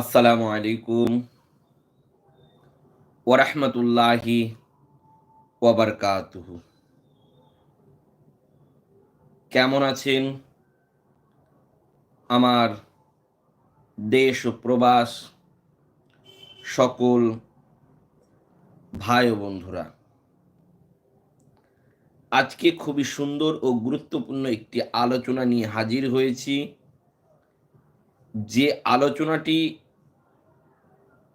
আসসালামু আলাইকুম ওরহমতুল্লাহি ওবরকাতুহু কেমন আছেন? আমার দেশ ও প্রবাস সকল ভাই ও বন্ধুরা আজকে খুবই সুন্দর ও গুরুত্বপূর্ণ একটি আলোচনা নিয়ে হাজির হয়েছি। যে আলোচনাটি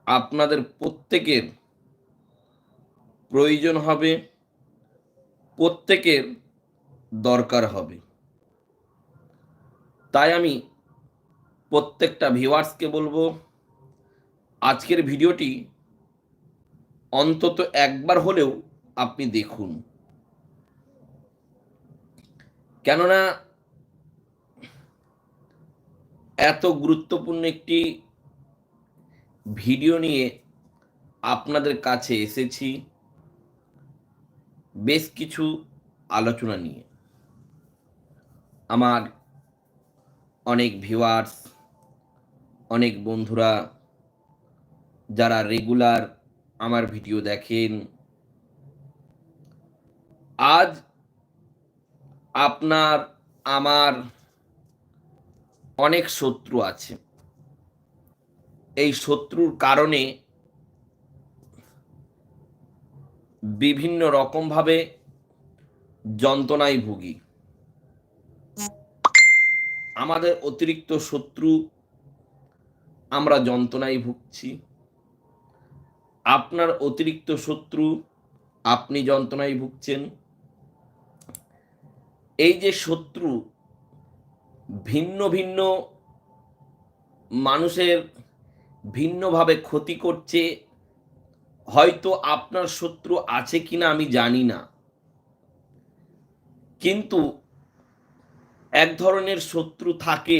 আপনাদের প্রত্যেকের প্রয়োজন হবে, প্রত্যেকের দরকার হবে। তাই আমি প্রত্যেকটা ভিউয়ার্সকে বলব, আজকের ভিডিওটি অন্তত একবার হলেও আপনি দেখুন। কেননা, এত গুরুত্বপূর্ণ একটি ভিডিও নিয়ে আপনাদের কাছে এসেছি বেশ কিছু আলোচনা নিয়ে। আমার অনেক ভিউয়ার্স অনেক বন্ধুরা যারা রেগুলার আমার ভিডিও দেখেন, আজ আপনার, আমার অনেক শত্রু আছে। এই শত্রুর কারণে বিভিন্ন রকমভাবে যন্ত্রণায় ভুগি। আমাদের অতিরিক্ত শত্রু, আমরা যন্ত্রণায় ভুগছি। আপনার অতিরিক্ত শত্রু, আপনি যন্ত্রণায় ভুগছেন। এই যে শত্রু, ভিন্ন ভিন্ন মানুষের ভিন্নভাবে ক্ষতি করছে, হয়তো আপনার শত্রু আছে কিনা আমি জানি না। কিন্তু এক ধরনের শত্রু থাকে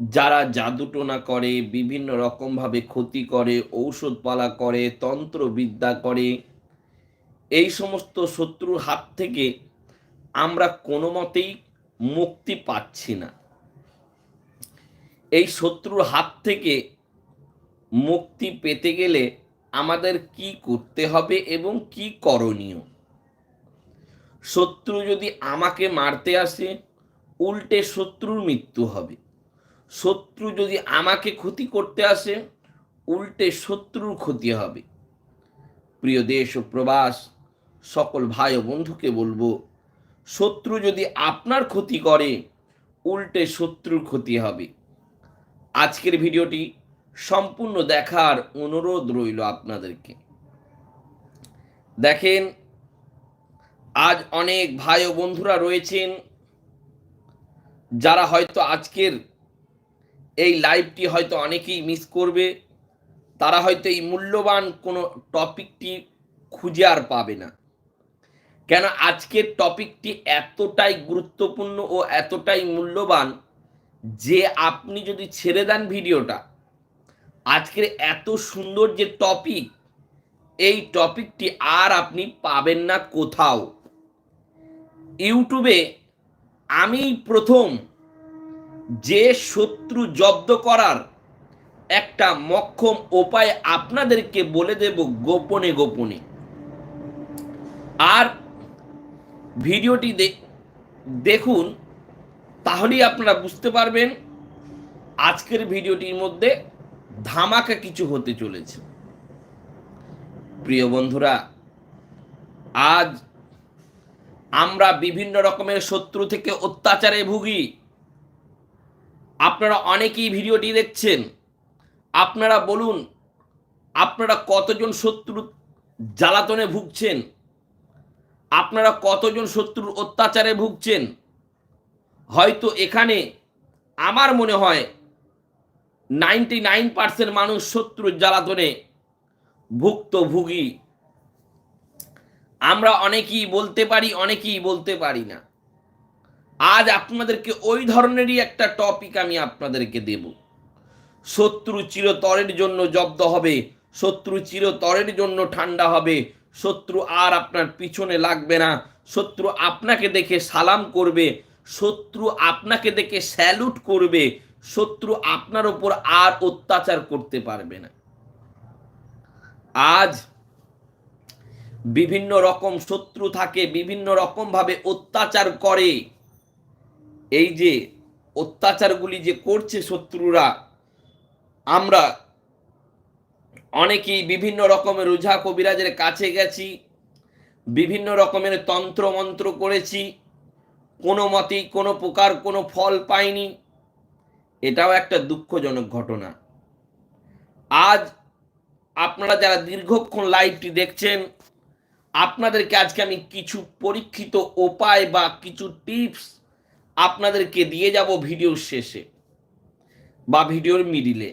যারা জাদুটোনা করে, বিভিন্ন রকমভাবে ক্ষতি করে, ঔষধপালা করে, তন্ত্রবিদ্যা করে। এই সমস্ত শত্রুর হাত থেকে আমরা কোনো মতেই মুক্তি পাচ্ছি না। এই শত্রুর হাত থেকে মুক্তি পেতে গেলে আমাদের কি করতে হবে এবং কি করণীয়? শত্রু যদি আমাকে মারতে আসে, উল্টে শত্রুর মৃত্যু হবে। শত্রু যদি আমাকে ক্ষতি করতে আসে, উল্টে শত্রুর ক্ষতি হবে। প্রিয় দেশ ও প্রবাস, সকল ভাই ও বন্ধুকে বলব, শত্রু যদি আপনার ক্ষতি করে, উল্টে শত্রুর ক্ষতি হবে। আজকের ভিডিওটি সম্পূর্ণ দেখার অনুরোধ রইল আপনাদেরকে। দেখেন, আজ অনেক ভাই ও বন্ধুরা রয়েছেন, যারা হয়তো আজকের এই লাইভটি হয়তো অনেকেই মিস করবে, তারা হয়তো এই মূল্যবান কোনো টপিকটি খুঁজে আর পাবে না। কেন, আজকের টপিকটি এতটাই গুরুত্বপূর্ণ ও এতটাই মূল্যবান যে আপনি যদি ছেড়ে দেন ভিডিওটা, আজকের এত সুন্দর যে টপিক এই টপিকটি আর আপনি পাবেন না কোথাও। ইউটিউবে আমি প্রথম যে শত্রু জব্দ করার একটা মক্ষম উপায় আপনাদেরকে বলে দেব গোপনে গোপনে। আর ভিডিওটি দেখুন তাহলেই আপনারা বুঝতে পারবেন আজকের ভিডিওটির মধ্যে ধামাকা কিছু হতে চলেছে। প্রিয় বন্ধুরা, আজ আমরা বিভিন্ন রকমের শত্রু থেকে অত্যাচারে ভুগি। আপনারা অনেকেই ভিডিওটি দেখছেন। আপনারা বলুন, আপনারা কতজন শত্রু জ্বালাতনে ভুগছেন? আপনারা কতজন শত্রুর অত্যাচারে ভুগছেন? হয়তো এখানে আমার মনে হয় নাইনটি নাইন পার্সেন্ট মানুষ শত্রুর জ্বালাতনে ভুক্তভোগী। আমরা অনেকেই বলতে পারি, অনেকেই বলতে পারি না। আজ আপনাদেরকে ওই ধরনেরই একটা টপিক আমি আপনাদেরকে দেব। শত্রু চিরতরের জন্য জব্দ হবে, শত্রু চিরতরের জন্য ঠান্ডা হবে, শত্রু আর আপনার পিছনে লাগবে না, শত্রু আপনাকে দেখে সালাম করবে শত্রু আপনাকে দেখে স্যালুট করবে, শত্রু আপনার ওপর আর অত্যাচার করতে পারবে না। আজ বিভিন্ন রকম শত্রু থাকে, বিভিন্ন রকম ভাবে অত্যাচার করে। এই যে অত্যাচারগুলি যে করছে শত্রুরা, আমরা অনেকেই বিভিন্ন রকমের ওঝা কবিরাজের কাছে গেছি, বিভিন্ন রকমের তন্ত্র মন্ত্র করেছি কোনো মতেই কোনো প্রকার কোনো ফল পাইনি। এটাও একটা দুঃখজনক ঘটনা। আজ আপনারা যারা দীর্ঘক্ষণ লাইভটি দেখছেন, আপনাদেরকে আজকে আমি কিছু পরীক্ষিত উপায় বা কিছু টিপস আপনাদেরকে দিয়ে যাব ভিডিওর শেষে বা ভিডিওর মিডিলে।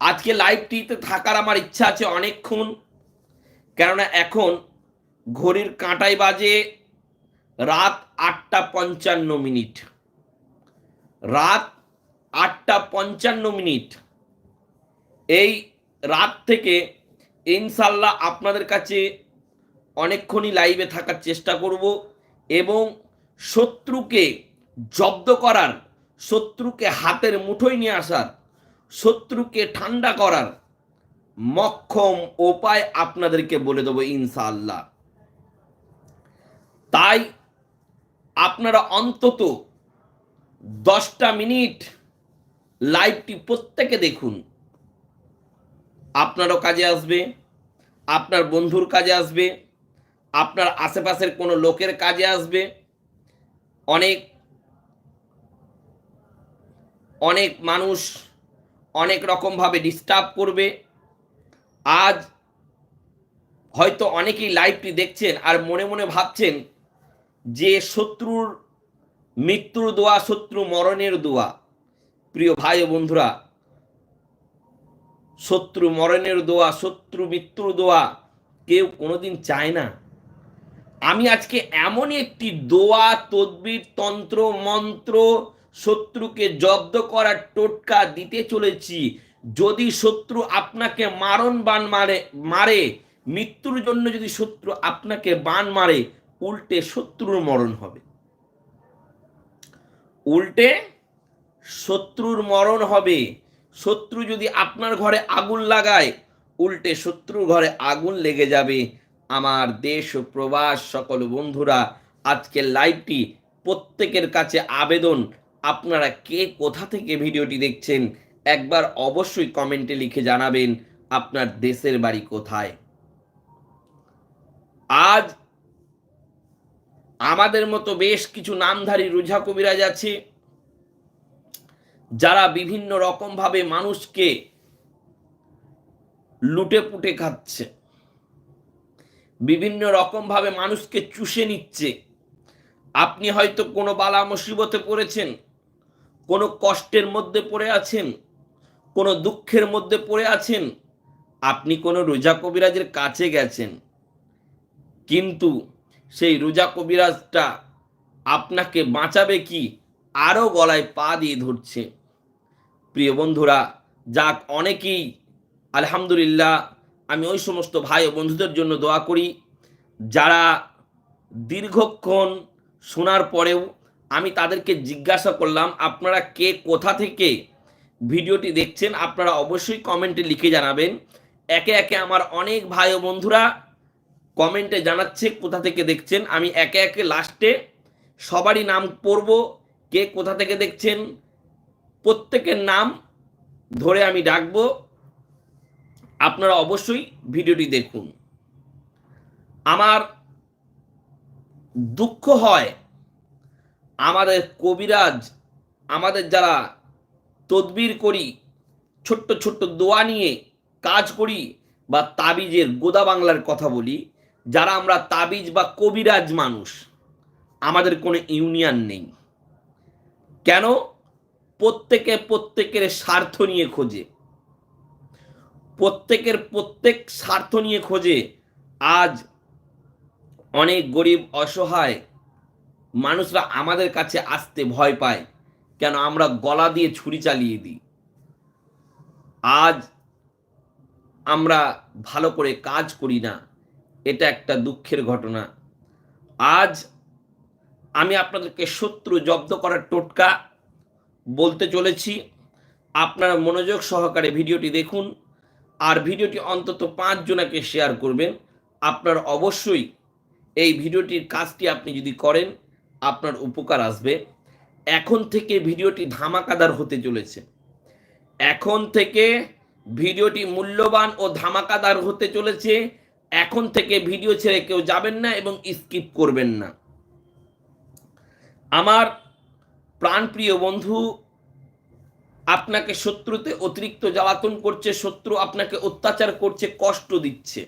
আজকে লাইভটিতে থাকার আমার ইচ্ছা আছে অনেকক্ষণ, কেননা এখন ঘড়ির কাঁটায় বাজে রাত আটটা পঞ্চান্ন মিনিট। রাত আটটা পঞ্চান্ন মিনিট। এই রাত থেকে ইনশাল্লাহ আপনাদের কাছে অনেকক্ষণই লাইভে থাকার চেষ্টা করব এবং শত্রুকে জব্দ করার, শত্রুকে হাতের মুঠোয় নিয়ে আসার, শত্রুকে ঠান্ডা করার মক্ষম উপায় আপনাদেরকে বলে দেবো ইনশাল্লাহ তাই আপনারা অন্তত দশটা মিনিট লাইভটি প্রত্যেকে দেখুন। আপনারও কাজে আসবে, আপনার বন্ধুর কাজে আসবে, আপনার আশেপাশের কোনো লোকের কাজে আসবে। অনেক অনেক মানুষ অনেক রকমভাবে ডিস্টার্ব করবে। আজ হয়তো অনেকেই লাইভটি দেখছেন আর মনে মনে ভাবছেন যে শত্রুর মৃত্যুর দোয়া, শত্রু মরণের দোয়া। প্রিয় ভাই বন্ধুরা, শত্রু মরণের দোয়া, শত্রু মৃত্যুর দোয়া কেউ কোনোদিন চায় না। আমি আজকে এমনই একটি দোয়া, তদ্বির, তন্ত্র, মন্ত্র শত্রুকে জব্দ করার টোটকা দিতে চলেছি। যদি শত্রু আপনাকে মারণ বান মারে মারে, মৃত্যুর জন্য যদি শত্রু আপনাকে বান মারে উল্টে শত্রুর মরণ হবে। উল্টে শত্রুর মরণ হবে। শত্রু যদি আপনার ঘরে আগুন লাগায়, উল্টে শত্রুর ঘরে আগুন লেগে যাবে। আমার দেশ ও প্রবাস সকল বন্ধুরা, আজকের লাইভটি প্রত্যেকের কাছে আবেদন। আপনারা কে কোথা থেকে ভিডিওটি দেখছেন, একবার অবশ্যই কমেন্টে লিখে জানাবেন আপনার দেশের বাড়ি কোথায়। আজ আমাদের মতো বেশ কিছু নামধারী রুঝা কবিরাজ আছে, যারা বিভিন্ন রকম ভাবে মানুষকে লুটে পুটে খাচ্ছে, বিভিন্ন রকম ভাবে মানুষকে চুষে নিচ্ছে। আপনি হয়তো কোনো বালা মুসিবতে পড়েছেন, কোনো কষ্টের মধ্যে পড়ে আছেন, কোনো দুঃখের মধ্যে পড়ে আছেন, আপনি কোনো রোজা কবিরাজের কাছে গেছেন। কিন্তু সেই রোজা কবিরাজটা আপনাকে বাঁচাবে কি? আরও গলায় পা দিয়ে ধরছে। প্রিয় বন্ধুরা, যাক, অনেকেই আলহামদুলিল্লাহ আমি ওই সমস্ত ভাই ও বন্ধুদের জন্য দোয়া করি। যারা দীর্ঘক্ষণ শোনার পরেও আমি তাদেরকে জিজ্ঞাসা করলাম, আপনারা কে, কোথা থেকে ভিডিওটি দেখছেন? আপনারা অবশ্যই কমেন্টে লিখে জানাবেন। একে একে আমার অনেক ভাই ও বন্ধুরা কমেন্টে জানাচ্ছে কোথা থেকে দেখছেন। আমি একে একে লাস্টে সবারই নাম পড়ব, কে কোথা থেকে দেখছেন, প্রত্যেকের নাম ধরে আমি ডাকবো আপনারা অবশ্যই ভিডিওটি দেখুন। আমার দুঃখ হয়, আমাদের কবিরাজ, আমাদের যারা তদবির করি, ছোট্ট ছোট্ট দোয়া নিয়ে কাজ করি বা তাবিজের গোদা বাংলার কথা বলি যারা আমরা তাবিজ বা কবিরাজ মানুষ, আমাদের কোনো ইউনিয়ন নেই। কেন? প্রত্যেকে প্রত্যেকের স্বার্থ নিয়ে খোঁজে। প্রত্যেকের প্রত্যেক স্বার্থ নিয়ে খোঁজে। আজ অনেক গরিব, অসহায় মানুষরা আমাদের কাছে আসতে ভয় পায়, কেন আমরা গলা দিয়ে ছুরি চালিয়ে দিই। আজ আমরা ভালো করে কাজ করি না এটা একটা দুঃখের ঘটনা। আজ আমি আপনাদেরকে শত্রু জব্দ করার টোটকা বলতে চলেছি। আপনারা মনোযোগ সহকারে ভিডিওটি দেখুন আর ভিডিওটি অন্তত পাঁচ জনাকে শেয়ার করবেন। আপনার অবশ্যই এই ভিডিওটির কাজটি আপনি যদি করেন, আপনার উপকার আসবে। এখন থেকে ভিডিওটি ধামাকাদার হতে চলেছে। এখন থেকে ভিডিওটি মূল্যবান ও ধামাকাদার হতে চলেছে। এখন থেকে ভিডিও ছেড়ে কেউ যাবেন না এবং স্কিপ করবেন না। আমার প্রাণপ্রিয় বন্ধু, আপনাকে শত্রুতে অতিরিক্ত জ্বালাতন করছে, শত্রু আপনাকে অত্যাচার করছে, কষ্ট দিচ্ছে।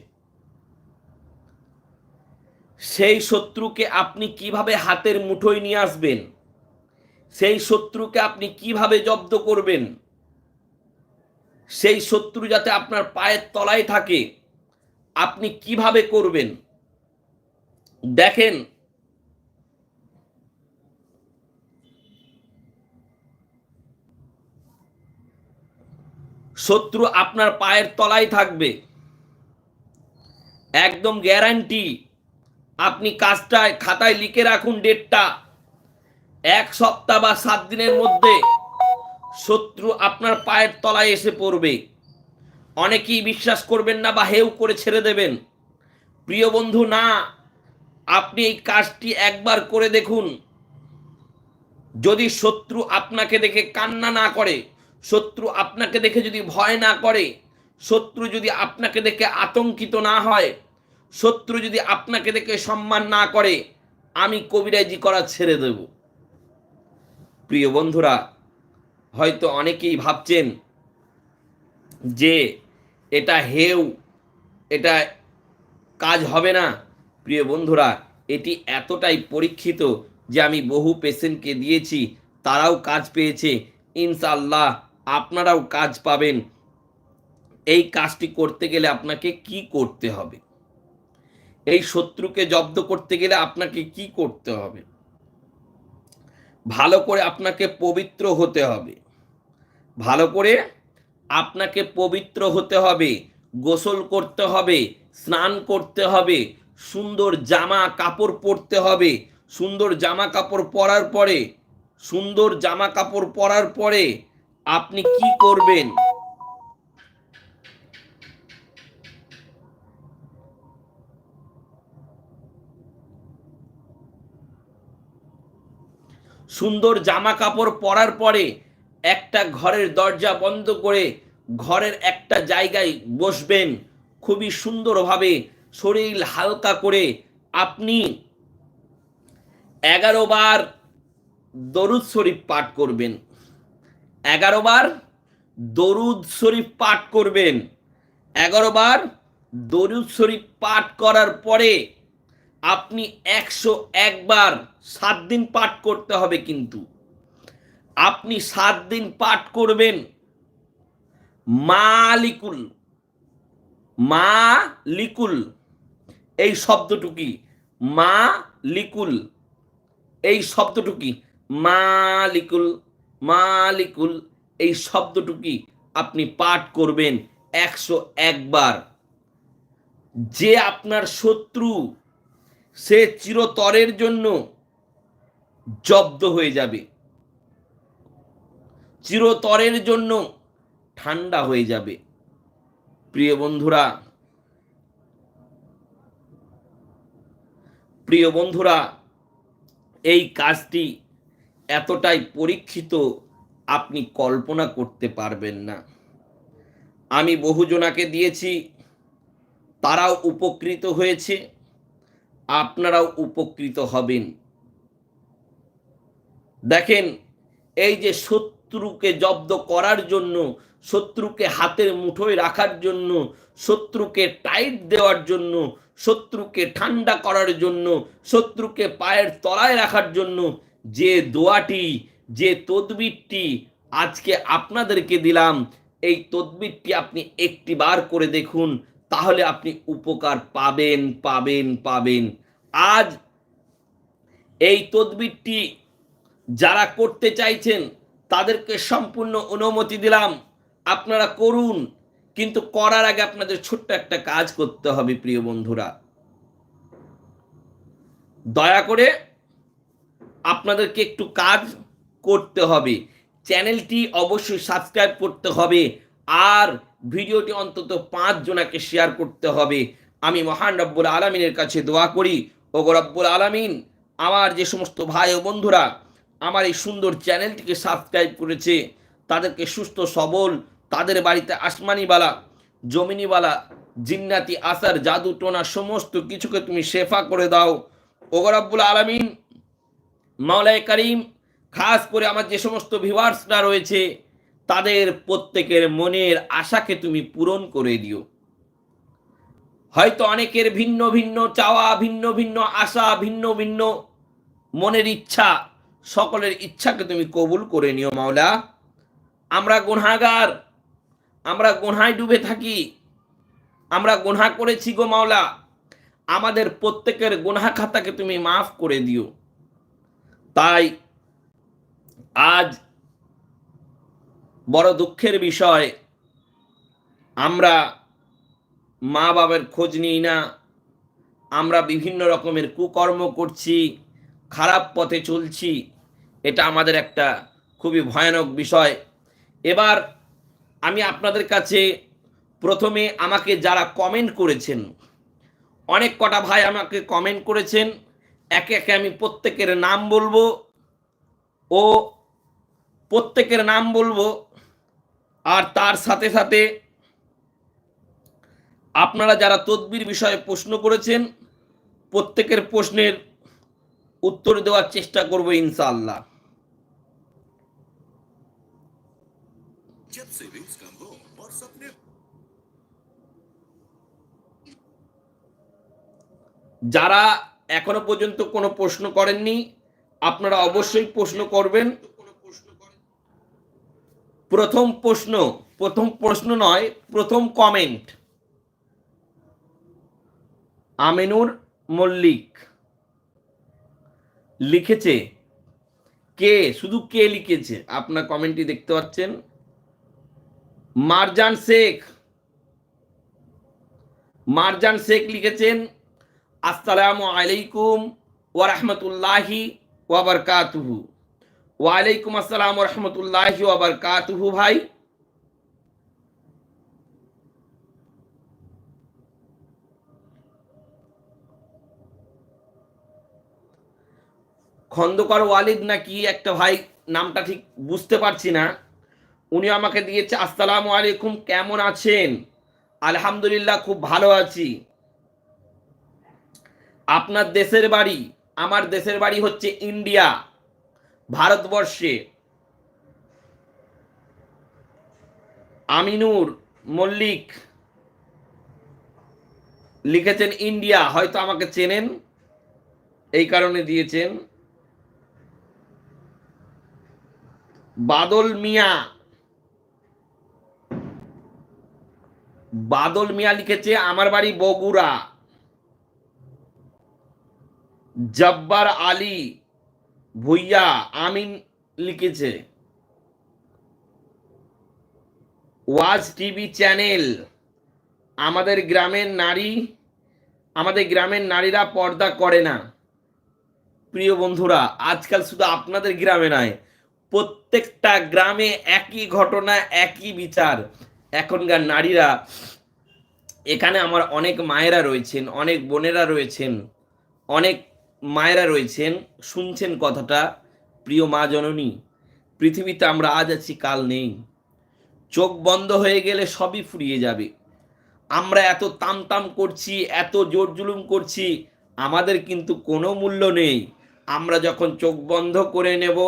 সেই শত্রুকে আপনি কীভাবে হাতের মুঠোয় নিয়ে আসবেন? সেই শত্রুকে আপনি কীভাবে জব্দ করবেন? সেই শত্রু যাতে আপনার পায়ের তলায় থাকে আপনি কীভাবে করবেন? দেখেন। শত্রু আপনার পায়ের তলায় থাকবে। একদম গ্যারান্টি আপনি কাজটায়, খাতায় লিখে রাখুন ডেটটা। এক সপ্তাহ বা সাত দিনের মধ্যে শত্রু আপনার পায়ের তলায় এসে পড়বে। অনেকেই বিশ্বাস করবেন না বা হেউ করে ছেড়ে দেবেন। প্রিয় বন্ধু, না, আপনি এই কাজটি একবার করে দেখুন। যদি শত্রু আপনাকে দেখে কান্না না করে, শত্রু আপনাকে দেখে যদি ভয় না করে, শত্রু যদি আপনাকে দেখে আতঙ্কিত না হয়, শত্রু যদি আপনাকে দেখে সম্মান না করে, আমি কবিরাজি করা ছেড়ে দেব। প্রিয় বন্ধুরা, হয়তো অনেকেই ভাবছেন যে এটা হেউ এটা কাজ হবে না। প্রিয় বন্ধুরা, এটি এতটাই পরীক্ষিত যে আমি বহু পেশেন্টকে দিয়েছি, তারাও কাজ পেয়েছে। ইনশাল্লাহ আপনারাও কাজ পাবেন। এই কাজটি করতে গেলে আপনাকে কি করতে হবে? এই শত্রুকে জব্দ করতে গেলে আপনাকে কি করতে হবে? ভালো করে আপনাকে পবিত্র হতে হবে। ভালো করে আপনাকে পবিত্র হতে হবে, গোসল করতে হবে, স্নান করতে হবে, সুন্দর জামা কাপড় পরতে হবে, সুন্দর জামা কাপড় পরার পরে, সুন্দর জামা কাপড় পরার পরে আপনি কি করবেন? সুন্দর জামা কাপড় পরার পরে একটা ঘরের দরজা বন্ধ করে ঘরের একটা জায়গায় বসবেন। খুবই সুন্দরভাবে শরীর হালকা করে আপনি এগারো বার দরুদ শরীফ পাঠ করবেন। এগারো বার দরুদ শরীফ পাঠ করবেন। এগারো বার দরুদ শরীফ পাঠ করার পরে আপনি একশো একবার সাত দিন পাঠ করতে হবে কিন্তু। আপনি সাত দিন পাঠ করবেন। মালিকুল মা লিকুল এই শব্দটুকি মা লিকুল এই শব্দটুকি, মালিকুল মালিকুল, এই শব্দটুকি আপনি পাঠ করবেন একশো একবার। যে আপনার শত্রু, সে চিরতরের জন্য জব্দ হয়ে যাবে। চিরতরের জন্য ঠান্ডা হয়ে যাবে। প্রিয় বন্ধুরা প্রিয় বন্ধুরা, এই কাজটি এতটাই পরীক্ষিত আপনি কল্পনা করতে পারবেন না। আমি বহুজনাকে দিয়েছি, তারাও উপকৃত হয়েছে, আপনারাও উপকৃত হবেন। দেখেন, এই যে শত্রুকে জব্দ করার জন্য, শত্রুকে হাতের মুঠোয় রাখার জন্য, শত্রুকে টাইট দেওয়ার জন্য, শত্রুকে ঠান্ডা করার জন্য, শত্রুকে পায়ের তলায় রাখার জন্য যে দোয়াটি, যে তদবিরটি আজকে আপনাদেরকে দিলাম, এই তদবিরটি আপনি একটি বার করে দেখুন, তাহলে আপনি উপকার পাবেন পাবেন পাবেন। আজ এই তদবিরটি যারা করতে চাইছেন তাদেরকে সম্পূর্ণ অনুমতি দিলাম। আপনারা করুন, কিন্তু করার আগে আপনাদের ছোট্ট একটা কাজ করতে হবে, প্রিয় বন্ধুরা। দয়া করে আপনাদেরকে একটু কাজ করতে হবে। চ্যানেলটি অবশ্যই সাবস্ক্রাইব করতে হবে, আর ভিডিওটি অন্তত পাঁচ জনাকে শেয়ার করতে হবে। আমি মহান রব্বুল আলমিনের কাছে দোয়া করি ও রব্বুল আলমিন, আমার যে সমস্ত ভাই ও বন্ধুরা আমার এই সুন্দর চ্যানেলটিকে সাবস্ক্রাইব করেছে, তাদেরকে সুস্থ, সবল, তাদের বাড়িতে আসমানিবালা, জমিনিবালা, জিন্নাতি, আসার জাদু, টোনা, সমস্ত কিছুকে তুমি শেফা করে দাও। ওগরাব্বুল আলমিন মাওলাই করিম, খাস করে আমার যে সমস্ত ভিউয়ার্সরা রয়েছে, তাদের প্রত্যেকের মনের আশাকে তুমি পূরণ করে দিও। হয়তো অনেকের ভিন্ন ভিন্ন চাওয়া, ভিন্ন ভিন্ন আশা, ভিন্ন ভিন্ন মনের ইচ্ছা সকলের ইচ্ছাকে তুমি কবুল করে নিও, মাওলা। আমরা গুনহাগার, আমরা গুনহায় ডুবে থাকি। আমরা গুনহা করেছি গো, মাওলা। আমাদের প্রত্যেকের গুনহা খাতাকে তুমি মাফ করে দিও। তাই আজ বড় দুঃখের বিষয়, আমরা মা বাবার খোঁজ নিই না। আমরা বিভিন্ন রকমের কুকর্ম করছি, খারাপ পথে চলছি। এটা আমাদের একটা খুবই ভয়ানক বিষয়। এবার আমি আপনাদের কাছে প্রথমে আমাকে যারা কমেন্ট করেছেন, অনেক কটা ভাই আমাকে কমেন্ট করেছেন, একে একে আমি প্রত্যেকের নাম বলব। ও প্রত্যেকের নাম বলব। আর তার সাথে সাথে আপনারা যারা তদবির বিষয়ে প্রশ্ন করেছেন, প্রত্যেকের প্রশ্নের উত্তর দেওয়ার চেষ্টা করব ইনশাআল্লাহ। जब सेविंग्स कम हो और सपने যারা এখনো পর্যন্ত কোনো প্রশ্ন করেননি আপনারা অবশ্যই প্রশ্ন করবেন প্রথম প্রশ্ন প্রথম প্রশ্ন নয় প্রথম কমেন্ট আমিনুর মল্লিক লিখেছে কে শুধু কে লিখেছে আপনার কমেন্টটি দেখতে পাচ্ছেন মারজান শেখ। মারজান শেখ লিখেছেন, আসসালামু আলাইকুম ওয়া রাহমাতুল্লাহি ওয়া বারাকাতুহু। ওয়া আলাইকুম আসসালাম ওয়া রাহমাতুল্লাহি ওয়া বারাকাতুহু ভাই। খন্দকার ওয়ালিদ নাকি একটা ভাই, নামটা ঠিক বুঝতে পারছি না। উনি আমাকে দিয়েছে, আসসালামু আলাইকুম, কেমন আছেন? আলহামদুলিল্লাহ, খুব ভালো আছি। আপনার দেশের বাড়ি, আমার দেশের বাড়ি হচ্ছে ইন্ডিয়া, ভারতবর্ষে। আমিনুর মল্লিক লিখেছেন, ইন্ডিয়া। হয়তো আমাকে চেনেন, এই কারণে দিয়েছেন। বাদল মিয়া বাদল মিয়া লিখেছে, আমার বাড়ি বগুড়া। জব্বার আলী ভুইয়া আমিন লিখেছে, ওয়াজ টিভি চ্যানেল। আমাদের গ্রামের নারী, আমাদের গ্রামের নারীরা পর্দা করে না। প্রিয় বন্ধুরা, আজকাল শুধু আপনাদের গ্রামে নয়, প্রত্যেকটা গ্রামে একই ঘটনা, একই বিচার। এখনকার নারীরা, এখানে আমার অনেক মায়েরা রয়েছেন, অনেক বোনেরা রয়েছেন, অনেক মায়েরা রয়েছেন, শুনছেন কথাটা, প্রিয় মা জননী, পৃথিবীতে আমরা আজ আছি, কাল নেই। চোখ বন্ধ হয়ে গেলে সবই ফুরিয়ে যাবে। আমরা এত তাম তাম করছি, এত জোর জুলুম করছি, আমাদের কিন্তু কোনো মূল্য নেই। আমরা যখন চোখ বন্ধ করে নেব,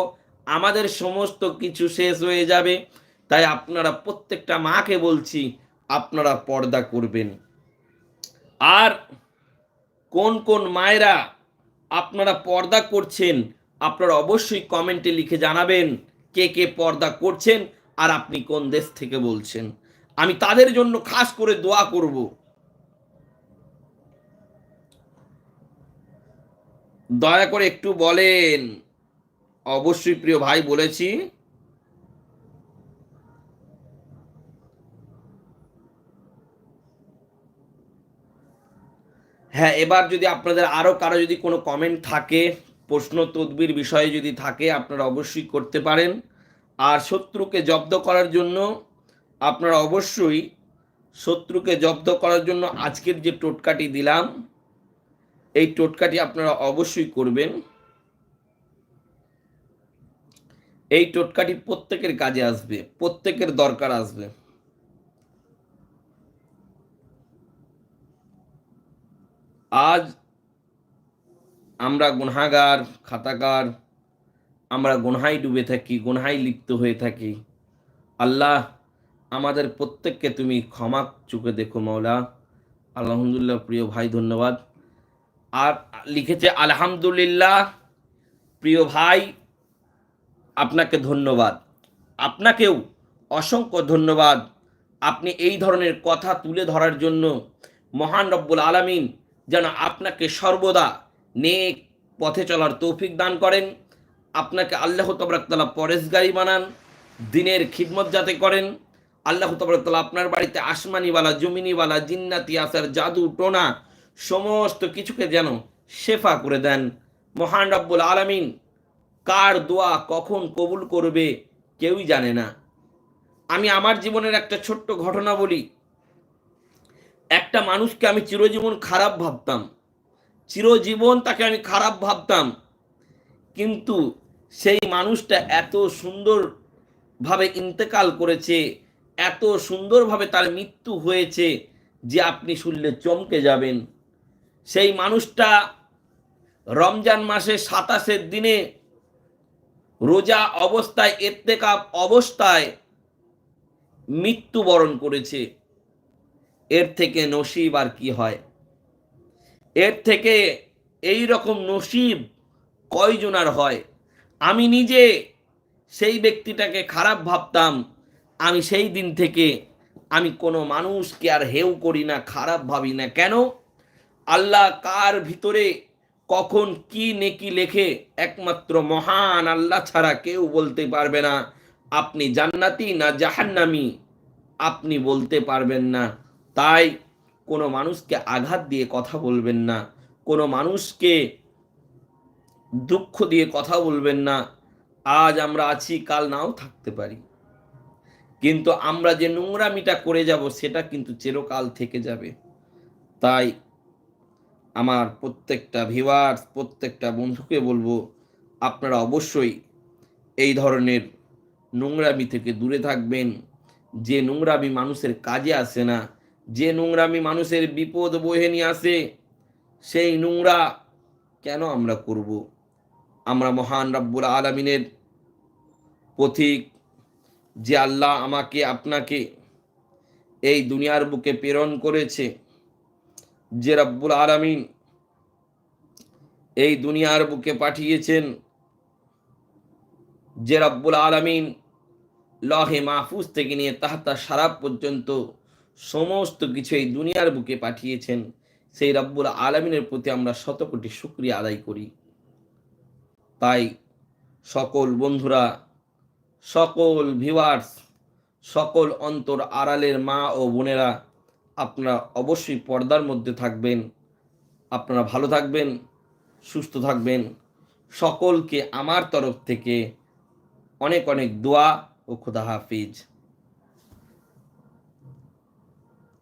আমাদের সমস্ত কিছু শেষ হয়ে যাবে। তাই আপনারা প্রত্যেকটা মাকে বলছি, আপনারা পর্দা করবেন। আর কোন কোন মায়েরা আপনারা পর্দা করছেন, আপনারা অবশ্যই কমেন্টে লিখে জানাবেন কে কে পর্দা করছেন আর আপনি কোন দেশ থেকে বলছেন। আমি তাদের জন্য খাস করে দোয়া করব। দয়া করে একটু বলেন। অবশ্যই প্রিয় ভাই বলেছি হ্যাঁ এবার যদি আপনাদের আরও কারও যদি কোনো কমেন্ট থাকে, প্রশ্ন তদবির বিষয়ে যদি থাকে, আপনারা অবশ্যই করতে পারেন। আর শত্রুকে জব্দ করার জন্য আপনারা অবশ্যই শত্রুকে জব্দ করার জন্য আজকের যে টোটকাটি দিলাম, এই টোটকাটি আপনারা অবশ্যই করবেন। এই টোটকাটি প্রত্যেকের কাজে আসবে, প্রত্যেকের দরকার আসবে। আজ আমরা গুনাগার খাতাকার আমরা গুনহাই ডুবে থাকি গুনহাই লিপ্ত হয়ে থাকি। আল্লাহ, আমাদের প্রত্যেককে তুমি ক্ষমা চুকে দেখো মৌলা আলহামদুলিল্লাহ, প্রিয় ভাই, ধন্যবাদ। আর লিখেছে, আলহামদুলিল্লাহ, প্রিয় ভাই, আপনাকে ধন্যবাদ। আপনাকেও অসংখ্য ধন্যবাদ। আপনি এই ধরনের কথা তুলে ধরার জন্য মহান রব্বুল আলামিন যেন আপনাকে সর্বদা নেক পথে চলার তৌফিক দান করেন। আপনাকে আল্লাহ তবরাকতালা পরেশগারি বানান, দিনের খিদমত যাতে করেন। আল্লাহ তবরাকতালা আপনার বাড়িতে আসমানিওয়ালা, জমিনিওয়ালা, জিন্নাতি আসার জাদু, টোনা সমস্ত কিছুকে যেন শেফা করে দেন। মহান রব্বুল আলামিন, কার দোয়া কখন কবুল করবে কেউই জানে না। আমি আমার জীবনের একটা ছোট্ট ঘটনা বলি। একটা মানুষকে আমি চিরজীবন খারাপ ভাবতাম। চিরজীবন তাকে আমি খারাপ ভাবতাম। কিন্তু সেই মানুষটা এত সুন্দরভাবে ইন্তেকাল করেছে, এত সুন্দরভাবে তার মৃত্যু হয়েছে যে আপনি শুনলে চমকে যাবেন। সেই মানুষটা রমজান মাসে সাতাশের দিনে রোজা অবস্থায় এত্তেকাপ অবস্থায় মৃত্যুবরণ করেছে। এর থেকে নসিব আর কি হয়? এর থেকে এই রকম নসিব কয়জন আর হয়? আমি নিজে সেই ব্যক্তিটাকে খারাপ ভাবতাম, আমি সেই দিন থেকে আমি কোনো মানুষকে আর হেউ করি না, খারাপ ভাবি না। কেন? আল্লাহ কার ভিতরে কখন কি নেকি লেখে একমাত্র মহান আল্লাহ ছাড়া কেউ বলতে পারবে না। আপনি জান্নাতি না জাহান্নামি, আপনি বলতে পারবেন না। তাই কোনো মানুষকে আঘাত দিয়ে কথা বলবেন না, কোনো মানুষকে দুঃখ দিয়ে কথা বলবেন না, আজ আমরা আছি, কাল নাও থাকতে পারি। কিন্তু আমরা যে নোংরামিটা করে যাব, সেটা কিন্তু চিরকাল থেকে যাবে। তাই আমার প্রত্যেকটা ভিউয়ার্স প্রত্যেকটা বন্ধুকে বলব, আপনারা অবশ্যই এই ধরনের নোংরামি থেকে দূরে থাকবেন। যে নোংরামি মানুষের কাজে আসে না যে নোংরামি মানুষের বিপদ বহে নিয়ে আসে, সেই নোংরা কেন আমরা করব? আমরা মহান রব্বুল আলমিনের পথিক যে আল্লাহ আমাকে, আপনাকে এই দুনিয়ার বুকে প্রেরণ করেছে, যে রব্বুল আলমিন এই দুনিয়ার বুকে পাঠিয়েছেন, যে রব্বুল আলমিন লহে মাহফুজ থেকে নিয়ে তাহাতা সারাপ পর্যন্ত সমস্ত কিছু এই দুনিয়ার বুকে পাঠিয়েছেন, সেই রব্বুল আলমিনের প্রতি আমরা শত কোটি শুক্রিয়া আদায় করি। তাই সকল বন্ধুরা, সকল ভিউয়ার্স সকল অন্তর আড়ালের মা ও বোনেরা, আপনারা অবশ্যই পর্দার মধ্যে থাকবেন। আপনারা ভালো থাকবেন, সুস্থ থাকবেন। সকলকে আমার তরফ থেকে অনেক অনেক দোয়া ও খুদা হাফিজ।